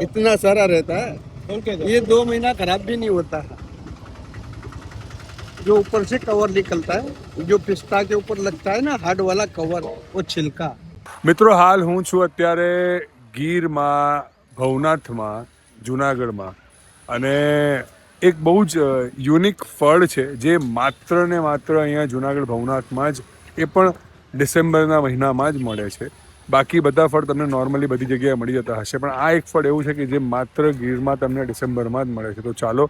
इतना सारा रहता है ये दो महीना खराब भी नहीं होता है जो ऊपर से कवर निकलता है जो पिस्ता के ऊपर लगता है ना हार्ड वाला कवर वो छिलका મિત્રો હાલ હું છું અત્યારે ગીરમાં ભવનાથમાં જુનાગઢમાં અને એક બહુ જ યુનિક ફળ છે જે માત્ર ને માત્ર અહીંયા જુનાગઢ ભવનાથમાં જ એ પણ ડિસેમ્બરના મહિનામાં જ મળે છે બાકી બધા ફળ તમને નોર્મલી બધી જગ્યાએ મળી જતા હશે. પણ આ એક ફળ એવું છે કે જે માત્ર ગીરમાં તમને ડિસેમ્બરમાં જ મળે છે. તો ચાલો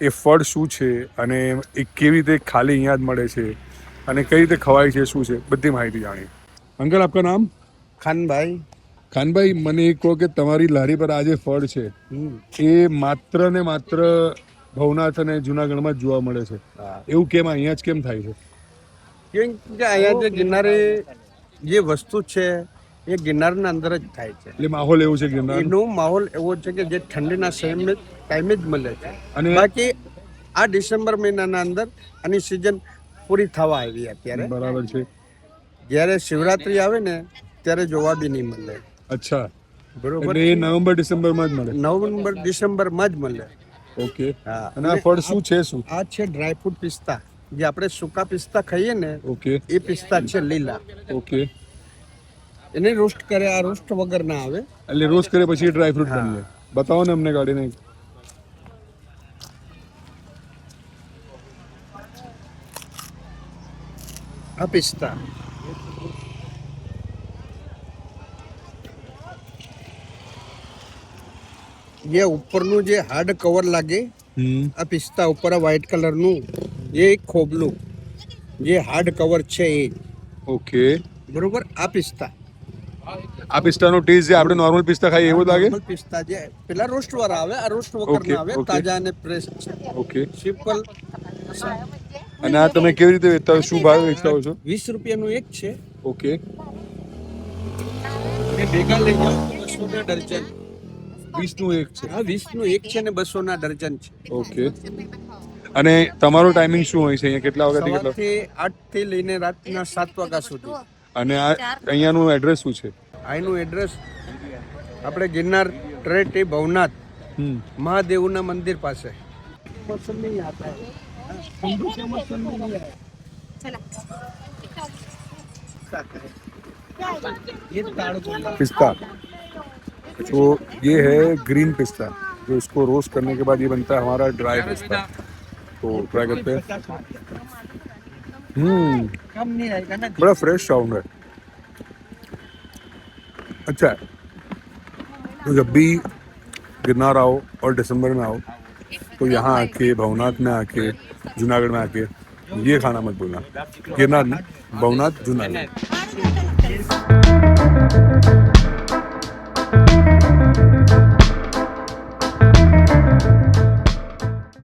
એ ફળ શું છે અને એ કેવી રીતે ખાલી અહીંયા જ મળે છે અને કઈ રીતે ખવાય છે શું છે બધી માહિતી જાણી અંકલ આપકા નામ? ખાનભાઈ. ખાનભાઈ મને એ કહો કે તમારી લારી પર આ જે ફળ છે એ માત્ર ને માત્ર ભવનાથ અને જુનાગઢમાં જ જોવા મળે છે. એવું કેમ અહીંયા જ કેમ થાય છે? કેમ કે અહીંયા જે ગિરનારે જે વસ્તુ છે એ ગિરનારના અંદર જ થાય છે. એટલે માહોલ એવું છે ગિરનાર એનો માહોલ એવો છે કે જે ઠંડીના સેમ ટાઈમે જ મળે છે. અને બાકી આ ડિસેમ્બર મહિનાના અંદર આની સિઝન પૂરી થવા આવી અત્યારે. બરાબર છે. જ્યારે શિવરાત્રી આવે ને ત્યારે જોવા બી નહીં મળે. અચ્છા. બરોબર? એ નવેમ્બર ડિસેમ્બરમાં જ મળે? નવેમ્બર ડિસેમ્બરમાં જ મળે. ઓકે. હા. અને આ ફળ શું છે શું? આ છે ડ્રાયફ્રૂટ પિસ્તા. જે આપણે સૂકા પિસ્તા ખાઈએ ને ઓકે. એ પિસ્તા છે લીલા. ઓકે. એને રોસ્ટ કરે આ રોસ્ટ વગર ના આવે. એટલે રોસ્ટ કરે પછી ડ્રાય ફ્રૂટ બની જાય. બતાવો ને અમને કાઢીને આ પિસ્તા. જે ઉપરનું જે હાર્ડ કવર લાગે હમ. આ પિસ્તા ઉપર વ્હાઈટ કલરનું એ એક ખોબલું. જે હાર્ડ કવર છે એ. ઓકે બરોબર? આ પિસ્તા. આ પિસ્તાનો ટેસ્ટ જે આપણે નોર્મલ પિસ્તા ખાઈએ એવો લાગે? પિસ્તા જે પેલા રોસ્ટ વાળા આવે આ રોસ્ટ વગર Okay, ના આવે તાજા અને ફ્રેશ છે ઓકે સિમ્પલ અને આ તમે કેવી રીતે વેચતા શું ભાવ વેચતા હો છો? વીસ રૂપિયાનું એક છે. ઓકે મે ભેગા લઈ જાઓ બસો ના ડર્જન. વીસનું એક છે. હા 20 નું એક છે ને 200 ના ડર્જન છે. ઓકે અને તમારો ટાઈમિંગ શું હોય છે? અહીંયા કેટલા વાગ્યાથી કેટલા? સવારથી આઠથી લઈને રાતના સાત વાગ્યા સુધી. અને આ અહીંયાનું એડ્રેસ શું છે? આનું એડ્રેસ આપણે ગિરનાર ટ્રેટ એ ભવનાથ હમ મહાદેવના મંદિર પાસે पिस्ता तो ये है ग्रीन पिस्ता जो इसको रोस्ट करने के बाद ये बनता है हमारा ड्राई पिस्ता तो ट्राई करते हैं हम्म कम नहीं आएगा ना बड़ा फ्रेश साउंड है अच्छा। है तो जब भी गिरनार आओ और दिसंबर में आओ तो यहाँ आके, भवनाथ में आके, जूनागढ़ में आके, ये खाना मत बोलना गिरनार भवनाथ, जूनागढ़।